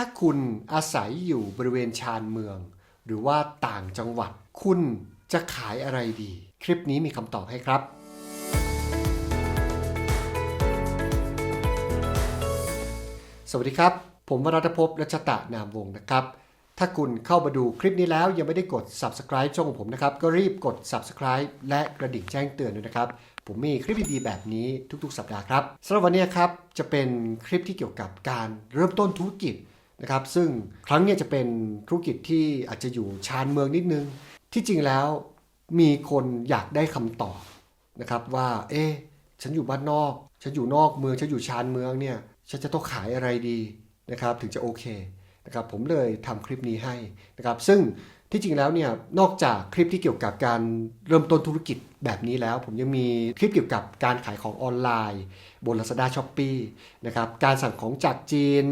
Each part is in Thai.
ถ้าคุณอาศัยอยู่บริเวณชานเมือง หรือว่าต่างจังหวัด คุณจะขายอะไรดี คลิปนี้มีคำตอบให้ครับสวัสดีครับ ผมวรัตภพรัชตะนามวงศ์นะครับ ถ้าคุณเข้ามาดูคลิปนี้แล้วยังไม่ได้กด subscribe ช่องของผมนะครับ ก็รีบกด subscribe และกระดิ่งแจ้งเตือนด้วยนะครับ ผมมีคลิปดีๆแบบนี้ทุกๆ สัปดาห์ครับสำหรับวันนี้ครับ จะเป็นคลิปที่เกี่ยวกับการเริ่มต้นธุรกิจ นะครับซึ่งครั้งนี้จะเป็นธุรกิจที่อาจจะอยู่ชานเมืองนิดนึง ที่จริงแล้วมีคนอยากได้คำตอบนะครับว่า เอ๊ะฉันอยู่บ้านนอก ฉันอยู่นอกเมือง ฉันอยู่ชานเมืองเนี่ยฉันจะต้องขายอะไรดีนะครับถึงจะโอเคนะครับผมเลยทำคลิปนี้ให้นะครับซึ่งที่จริงแล้วเนี่ยนอกจากคลิปที่เกี่ยวกับการเริ่มต้นธุรกิจแบบนี้แล้ว ผมยังมีคลิปเกี่ยวกับการขายของออนไลน์ บน Lazada s h o p e e นะครับการสั่งของจากจีน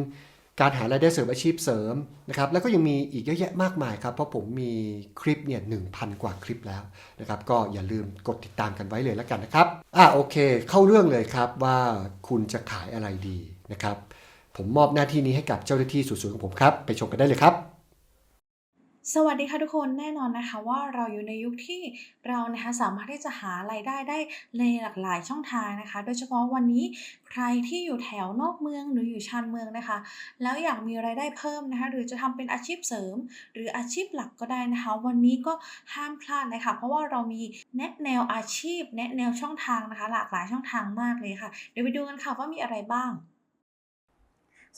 การหารายได้เสริมอาชีพเสริมนะครับแล้วก็ยังมีอีกเยอะแยะมากมายครับเพราะผมมีคลิปเนี่ยหนึ่งพันกว่าคลิปแล้วนะครับก็อย่าลืมกดติดตามกันไว้เลยแล้วกันนะครับอะโอเค เข้าเรื่องเลยครับว่าคุณจะขายอะไรดีนะครับผมมอบหน้าที่นี้ให้กับเจ้าหน้าที่สูงๆของผมครับ ไปชมกันได้เลยครับ สวัสดีค่ะทุกคนแน่นอนนะคะว่าเราอยู่ในยุคที่เรานะคะสามารถที่จะหารายได้ได้ในหลากหลายช่องทางนะคะ โดยเฉพาะวันนี้ใครที่อยู่แถวนอกเมืองหรืออยู่ชานเมืองนะคะ แล้วอยากมีรายได้เพิ่มนะคะหรือจะทำเป็นอาชีพเสริม หรืออาชีพหลักก็ได้นะคะ วันนี้ก็ห้ามพลาดเลยค่ะเพราะว่าเรามีแนะแนวอาชีพ แนะแนวช่องทางนะคะ หลากหลายช่องทางมากเลยค่ะ เดี๋ยวไปดูกันค่ะว่ามีอะไรบ้าง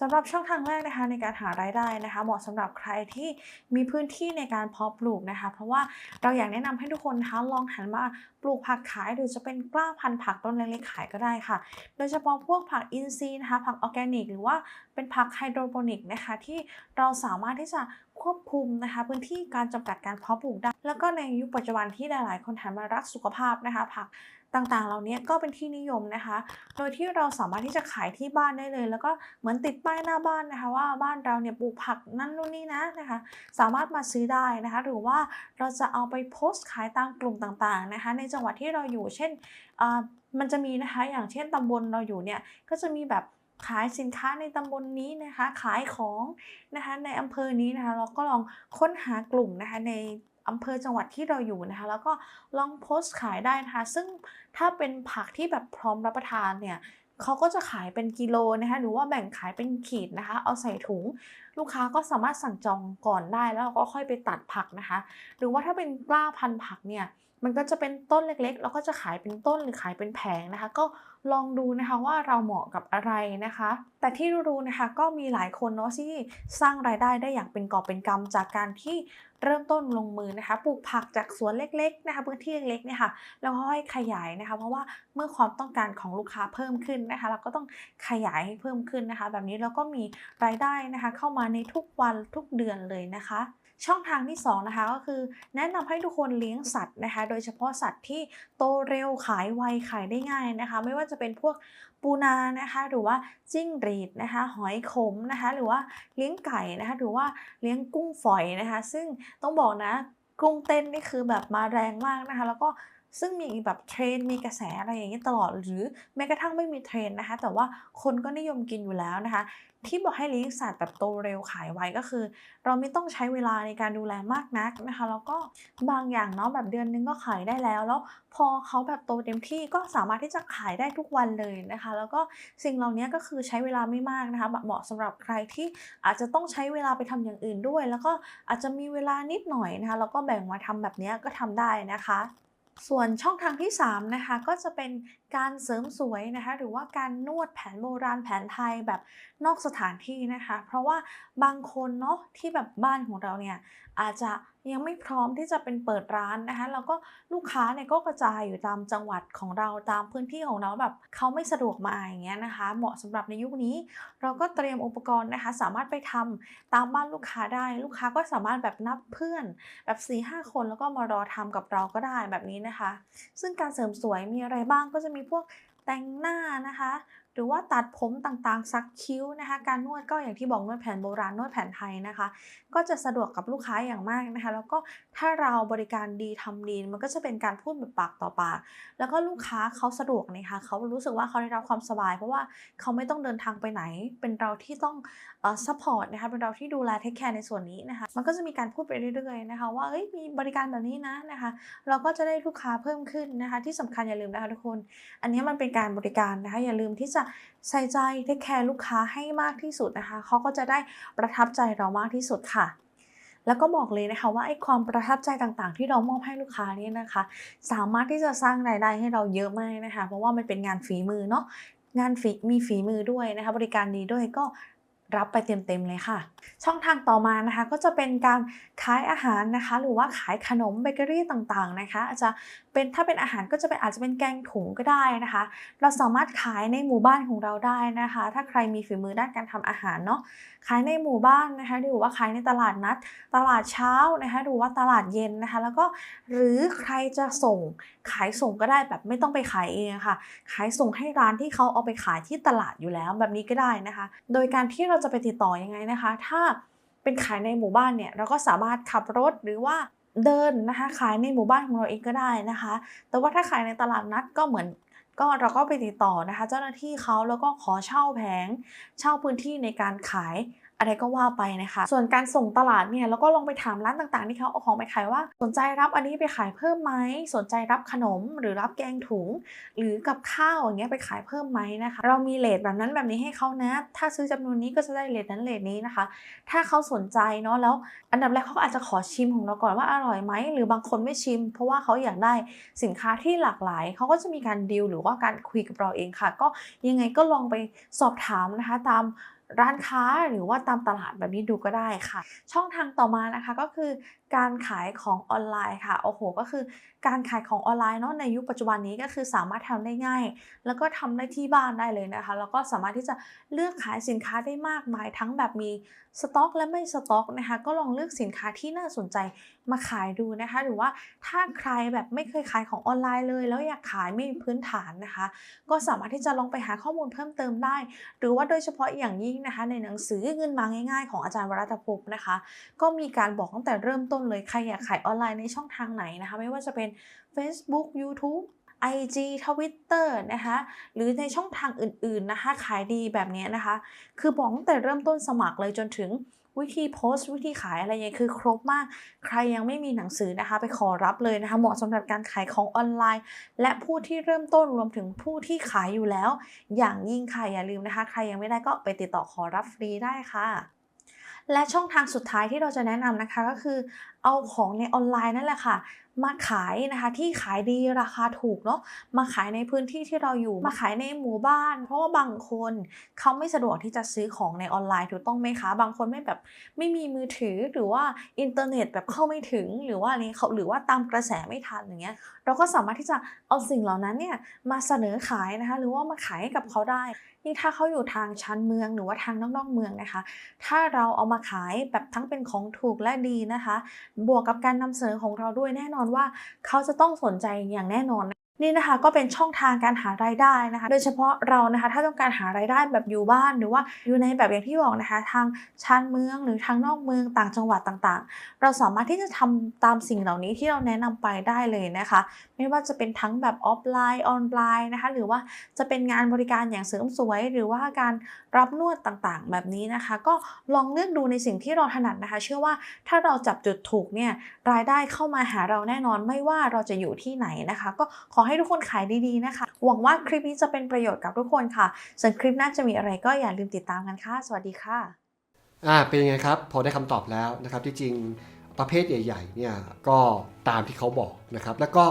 สำหรับช่องทางแรกนะคะในการหารายได้นะคะ เหมาะสำหรับใครที่มีพื้นที่ในการเพาะปลูกนะคะ เพราะว่าเราอยากแนะนำให้ทุกคนนะคะลองหันมาปลูกผักขายหรือจะเป็นกล้าพันธุ์ผักต้นเล็กๆขายก็ได้ค่ะ โดยเฉพาะพวกผักอินทรีย์นะคะ ผักออร์แกนิก หรือว่าเป็นผักไฮโดรโปนิกนะคะ ที่เราสามารถที่จะควบคุมนะคะพื้นที่การจำกัดการเพาะปลูกได้ แล้วก็ในยุคปัจจุบันที่หลายๆ คนหันมารักสุขภาพนะคะ ผัก ต่างๆ เหล่านี้ก็เป็นที่นิยมนะคะ โดยที่เราสามารถที่จะขายที่บ้านได้เลย แล้วก็เหมือนติดป้ายหน้าบ้านนะคะว่าบ้านเราเนี่ยปลูกผักนั่นนู่นนี่นะนะคะ สามารถมาซื้อได้นะคะ หรือว่าเราจะเอาไปโพสต์ขายตามกลุ่มต่างๆนะคะ ในจังหวัดที่เราอยู่เช่นอ่ามันจะมีนะคะอย่างเช่นตำบลเราอยู่เนี่ยก็จะมีแบบขายสินค้าในตำบลนนี้นะคะ ขายของนะคะในอำเภอนี้นะคะ เราก็ลองค้นหากลุ่มนะคะใน อำเภอจังหวัดที่เราอยู่นะคะ แล้วก็ลองโพสต์ขายได้นะคะ ซึ่งถ้าเป็นผักที่แบบพร้อมรับประทานเนี่ยเขาก็จะขายเป็นกิโลนะคะหรือว่าแบ่งขายเป็นขีดนะคะ เอาใส่ถุง ลูกค้าก็สามารถสั่งจองก่อนได้แล้วเราก็ค่อยไปตัดผักนะคะ หรือว่าถ้าเป็นกล้าพันธุ์ผักเนี่ยมันก็จะเป็นต้นเล็กๆ แล้วก็จะขายเป็นต้นหรือขายเป็นแผงนะคะ ก็ลองดูนะคะว่าเราเหมาะกับอะไรนะคะ แต่ที่รู้ๆนะคะก็มีหลายคนเนาะที่สร้างรายได้ได้อย่างเป็นกอบเป็นกำจากการที่ เริ่มต้นลงมือนะคะปลูกผักจากสวนเล็กๆนะคะพื้นที่เล็กๆเนี่ยค่ะแล้วค่อยขยายนะคะเพราะว่าเมื่อความต้องการของลูกค้าเพิ่มขึ้นนะคะ เราก็ต้องขยายให้เพิ่มขึ้นนะคะ แบบนี้เราก็มีรายได้นะคะ เข้ามาในทุกวันทุกเดือนเลยนะคะ ช่องทางที่2นะคะก็คือแนะนำให้ทุกคนเลี้ยงสัตว์นะคะ โดยเฉพาะสัตว์ที่โตเร็วขายไวขายได้ง่ายนะคะ ไม่ว่าจะเป็นพวกปูนานะคะ หรือว่าจิ้งหรีดนะคะ หอยขมนะคะ หรือว่าเลี้ยงไก่นะคะ หรือว่าเลี้ยงกุ้งฝอยนะคะ ซึ่งต้องบอกนะกุ้งเต้นนี่คือแบบมาแรงมากนะคะ แล้วก็ ซึ่งมีแบบเทรนมีกระแสอะไรอย่างนี้ตลอดหรือแม้กระทั่งไม่มีเทรนนะคะ แต่ว่าคนก็นิยมกินอยู่แล้วนะคะ ที่บอกให้เลี้ยงสัตว์แบบโตเร็วขายไวก็คือ เราไม่ต้องใช้เวลาในการดูแลมากนักนะคะ แล้วก็บางอย่างเนาะแบบเดือนนึงก็ขายได้แล้ว แล้วพอเขาแบบโตเต็มที่ก็สามารถที่จะขายได้ทุกวันเลยนะคะ แล้วก็สิ่งเหล่านี้ก็คือใช้เวลาไม่มากนะคะเหมาะสำหรับใครที่อาจจะต้องใช้เวลาไปทำอย่างอื่นด้วย แล้วก็อาจจะมีเวลานิดหน่อยนะคะแล้วก็แบ่งมาทำแบบนี้ก็ทำได้นะคะ ส่วนช่องทางที่3นะคะก็จะเป็นการเสริมสวยนะคะหรือว่าการนวดแผนโบราณแผนไทยแบบนอกสถานที่นะคะ เพราะว่าบางคนเนาะที่แบบบ้านของเราเนี่ยอาจจะ ยังไม่พร้อมที่จะเป็นเปิดร้านนะคะแล้วก็ลูกค้าเนี่ยก็กระจายอยู่ตามจังหวัดของเราตามพื้นที่ของเราแบบเขาไม่สะดวกมาอย่างเงี้ยนะคะ เหมาะสำหรับในยุคนี้ เราก็เตรียมอุปกรณ์นะคะ สามารถไปทำตามบ้านลูกค้าได้ ลูกค้าก็สามารถแบบนับเพื่อน แบบ4ีหคนแล้วก็มารอทำกับเราก็ได้แบบนี้นะคะ ซึ่งการเสริมสวยมีอะไรบ้างก็จะมีพวกแต่งหน้านะคะ หรือว่าตัดผมต่างๆ ซักคิ้วนะคะ การนวดก็อย่างที่บอกนวดแผนโบราณนวดแผนไทยนะคะ ก็จะสะดวกกับลูกค้าอย่างมากนะคะ แล้วก็ถ้าเราบริการดีทำดีมันก็จะเป็นการพูดแบบปากต่อปาก แล้วก็ลูกค้าเขาสะดวกนะคะเขารู้สึกว่าเขาได้รับความสบาย เพราะว่าเขาไม่ต้องเดินทางไปไหน เป็นเราที่ต้อง ซัพพอร์ตนะคะเป็นเราที่ดูแลเทคแคร์ในส่วนนี้นะคะมันก็จะมีการพูดไปเรื่อยๆนะคะว่าเอ้ยมีบริการแบบนี้นะนะคะเราก็จะได้ลูกค้าเพิ่มขึ้นนะคะที่สำคัญอย่าลืมนะคะทุกคน อันนี้มันเป็นการบริการนะคะอย่าลืมที่จะใส่ใจเทคแคร์ลูกค้าให้มากที่สุดนะคะเขาก็จะได้ประทับใจเรามากที่สุดค่ะแล้วก็บอกเลยนะคะว่าไอ้ความประทับใจต่างๆ ที่เรามอบให้ลูกค้าเนี่ยนะคะ สามารถที่จะสร้างรายได้ให้เราเยอะมากนะคะ เพราะว่ามันเป็นงานฝีมือเนาะงานฝีมีฝีมือด้วยนะคะ บริการดีด้วยก็ รับไปเต็มๆเลยค่ะ ช่องทางต่อมานะคะก็จะเป็นการขายอาหารนะคะ หรือว่าขายขนมเบเกอรี่ต่างๆนะคะ อาจจะ เป็นถ้าเป็นอาหารก็จะเป็นอาจจะเป็นแกงถุงก็ได้นะคะ เราสามารถขายในหมู่บ้านของเราได้นะคะ ถ้าใครมีฝีมือด้านการทำอาหารเนาะขายในหมู่บ้านนะคะหรือว่าขายในตลาดนัด ตลาดเช้านะคะหรือว่าตลาดเย็นนะคะ แล้วก็หรือใครจะส่งขายส่งก็ได้แบบไม่ต้องไปขายเองะค่ะ ขายส่งให้ร้านที่เขาเอาไปขายที่ตลาดอยู่แล้วแบบนี้ก็ได้นะคะ โดยการที่เราจะไปติดต่อยังไงนะคะ ถ้าเป็นขายในหมู่บ้านเนี่ยเราก็สามารถขับรถหรือว่า เดินนะคะขายในหมู่บ้านของเราเองก็ได้นะคะ แต่ว่าถ้าขายในตลาดนัดก็เหมือนก็เราก็ไปติดต่อนะคะ เจ้าหน้าที่เขาแล้วก็ขอเช่าแผง เช่าพื้นที่ในการขาย อะไรก็ว่าไปนะคะ ส่วนการส่งตลาดเนี่ยเราก็ลองไปถามร้านต่างๆ ที่เขาเอาของไปขายว่า สนใจรับอันนี้ไปขายเพิ่มไหมสนใจรับขนมหรือรับแกงถุง หรือกับข้าวอย่างเงี้ยไปขายเพิ่มไหมนะคะ เรามีเลทแบบนั้นแบบนี้ให้เขานะ ถ้าซื้อจำนวนนี้ก็จะได้เลทนั้นเลทนี้นะคะ ถ้าเขาสนใจเนาะแล้ว อันดับแรกเขาอาจจะขอชิมของเราก่อนว่าอร่อยไหมหรือบางคนไม่ชิม เพราะว่าเขาอยากได้สินค้าที่หลากหลายเขาก็จะมีการดีลหรือว่าการคุยกับเราเองค่ะ ก็ยังไงก็ลองไปสอบถามนะคะตาม ร้านค้าหรือว่าตามตลาดแบบนี้ดูก็ได้ค่ะ ช่องทางต่อมานะคะก็คือการขายของออนไลน์ค่ะ โอ้โห ก็คือการขายของออนไลน์เนาะในยุคปัจจุบันนี้ก็คือสามารถทำได้ง่าย แล้วก็ทำได้ที่บ้านได้เลยนะคะ แล้วก็สามารถที่จะเลือกขายสินค้าได้มากมายทั้งแบบมีสต็อก และไม่สต็อกนะคะ ก็ลองเลือกสินค้าที่น่าสนใจมาขายดูนะคะ หรือว่าถ้าใครแบบไม่เคยขายของออนไลน์เลย แล้วอยากขายไม่มีพื้นฐานนะคะ ก็สามารถที่จะลองไปหาข้อมูลเพิ่มเติมได้ หรือว่าโดยเฉพาะอย่างยิ่งนะคะ ในหนังสือเงินมาง่าย ๆ ของอาจารย์วรัตภพนะคะ ก็มีการบอกตั้งแต่เริ่มต้นเลยใครอยากขายออนไลน์ในช่องทางไหนนะคะ ไม่ว่าจะเป็น Facebook YouTube IG Twitter นะคะ หรือในช่องทางอื่นๆนะคะ ขายดีแบบนี้นะคะ คือบอกตั้งแต่เริ่มต้นสมัครเลยจนถึงวิธีโพสต์วิธีขายอะไรย่างเงี้ยคือครบมาก ใครยังไม่มีหนังสือนะคะ ไปขอรับเลยนะคะ เหมาะสำหรับการขายของออนไลน์ และผู้ที่เริ่มต้นรวมถึงผู้ที่ขายอยู่แล้ว อย่างยิ่งค่ะอย่าลืมนะคะ ใครยังไม่ได้ก็ไปติดต่อขอรับฟรีได้ค่ะ และช่องทางสุดท้ายที่เราจะแนะนำนะคะก็คือ เอาของในออนไลน์นั่นแหละค่ะ มาขายนะคะที่ขายดีราคาถูกเนาะมาขายในพื้นที่ที่เราอยู่มาขายในหมู่บ้าน เพราะว่าบางคนเขาไม่สะดวกที่จะซื้อของในออนไลน์ถูกต้องไหมคะ บางคนไม่แบบไม่มีมือถือหรือว่าอินเทอร์เน็ตแบบเข้าไม่ถึงหรือว่าอะไรเขาหรือว่าตามกระแสไม่ทันอย่างเงี้ยเราก็สามารถที่จะเอาสิ่งเหล่านั้นเนี่ยมาเสนอขายนะคะหรือว่ามาขายให้กับเขาได้ยิ่งถ้าเขาอยู่ทางชานเมืองหรือว่าทางนอกๆเมืองนะคะ ถ้าเราเอามาขายแบบทั้งเป็นของถูกและดีนะคะบวกกับการนำเสนอของเราด้วยแน่นอนว่า เขาจะต้องสนใจอย่างแน่นอน นี่นะคะก็เป็นช่องทางการหารายได้นะคะ โดยเฉพาะเรานะคะถ้าต้องการหารายได้แบบอยู่บ้านหรือว่าอยู่ในแบบอย่างที่บอกนะคะ ทางชานเมืองหรือทางนอกเมืองต่างจังหวัดต่างๆ เราสามารถที่จะทำตามสิ่งเหล่านี้ที่เราแนะนำไปได้เลยนะคะ ไม่ว่าจะเป็นทั้งแบบออฟไลน์ออนไลน์นะคะ หรือว่าจะเป็นงานบริการอย่างเสริมสวย หรือว่าการรับนวดต่างๆ แบบนี้นะคะ ก็ลองเลือกดูในสิ่งที่เราถนัดนะคะ เชื่อว่าถ้าเราจับจุดถูกเนี่ยรายได้เข้ามาหาเราแน่นอนไม่ว่าเราจะอยู่ที่ไหนนะคะ ก็ขอให้ทุกคนขายดีๆนะคะ หวังว่าคลิปนี้จะเป็นประโยชน์กับทุกคนค่ะ ส่วนคลิปหน้าจะมีอะไรก็อย่าลืมติดตามกันค่ะ สวัสดีค่ะอ่าเป็นยังไงครับ พอได้คำตอบแล้วนะครับที่จริงประเภทใหญ่ๆเนี่ยก็ตามที่เขาบอกนะครับ แล้วก็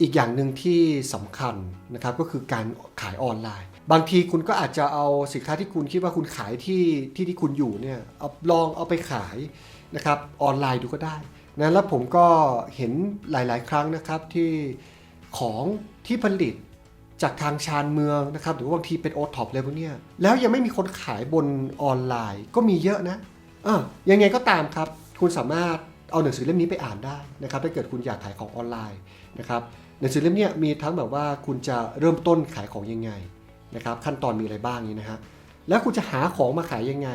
อีกอย่างหนึ่งที่สำคัญนะครับก็คือการขายออนไลน์ บางทีคุณก็อาจจะเอาสินค้าที่คุณคิดว่าคุณขายที่ที่ที่คุณอยู่เนี่ยเอาลองเอาไปขายนะครับออนไลน์ดูก็ได้นะแล้วผมก็เห็นหลาย ๆ ครั้งนะครับที่ ของที่ผลิตจากทางชานเมืองนะครับหรือบางทีเป็นโอท็อปเลยพวกนี้แล้วยังไม่มีคนขายบนออนไลน์ก็มีเยอะนะอะยังไงก็ตามครับ คุณสามารถเอาหนังสือเล่มนี้ไปอ่านได้นะครับถ้าเกิดคุณอยากขายของออนไลน์นะครับหนังสือเล่มนี้มีทั้งแบบว่าคุณจะเริ่มต้นขายของยังไงนะครับขั้นตอนมีอะไรบ้างนี้นะฮะแล้วคุณจะหาของมาขายยังไง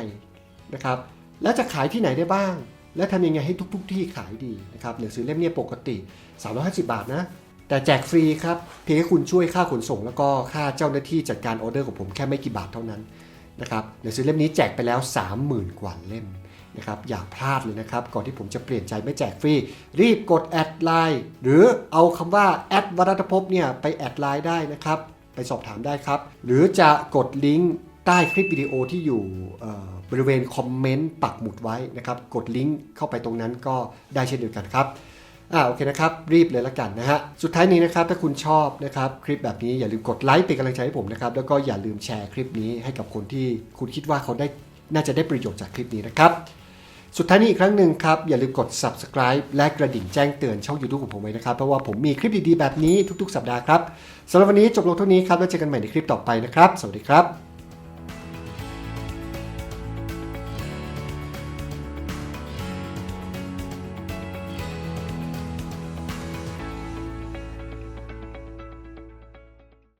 นะครับแล้วจะขายที่ไหนได้บ้าง และทำยังไงให้ทุกๆที่ขายดีนะครับหนังสือเล่มนี้ปกติ 350 บาทนะ แต่แจกฟรีครับ เพียงแค่คุณช่วยค่าขนส่ง แล้วก็ค่าเจ้าหน้าที่จัดการออเดอร์ของผมแค่ไม่กี่บาทเท่านั้นนะครับหนังสือเล่มนี้แจกไปแล้ว 30,000 กว่าเล่มนะครับอย่าพลาดเลยนะครับ ก่อนที่ผมจะเปลี่ยนใจไม่แจกฟรี รีบกดแอดไลน์หรือเอาคำว่าแอดวรัตภพเนี่ยไปแอดไลน์ได้นะครับ ไปสอบถามได้ครับ หรือจะกดลิงก์ใต้คลิปวิดีโอที่อยู่บริเวณคอมเมนต์ปักหมุดไว้นะครับ กดลิงก์เข้าไปตรงนั้นก็ได้เช่นเดียวกันครับ อ่าโอเคนะครับ รีบเลยละกันนะฮะ สุดท้ายนี้นะครับ ถ้าคุณชอบนะครับ คลิปแบบนี้อย่าลืมกดไลค์เป็นกำลังใจให้ผมนะครับ แล้วก็อย่าลืมแชร์คลิปนี้ให้กับคนที่คุณคิดว่าเขาได้น่าจะได้ประโยชน์จากคลิปนี้นะครับ สุดท้ายนี้อีกครั้งหนึ่งครับ อย่าลืมกด subscribe และกระดิ่งแจ้งเตือนช่อง YouTube ของผมไว้นะครับ เพราะว่าผมมีคลิปดีๆแบบนี้ทุก ๆ สัปดาห์ครับสำหรับวันนี้จบลงเท่านี้ครับแล้วเจอกันใหม่ในคลิปต่อไปนะครับ สวัสดีครับ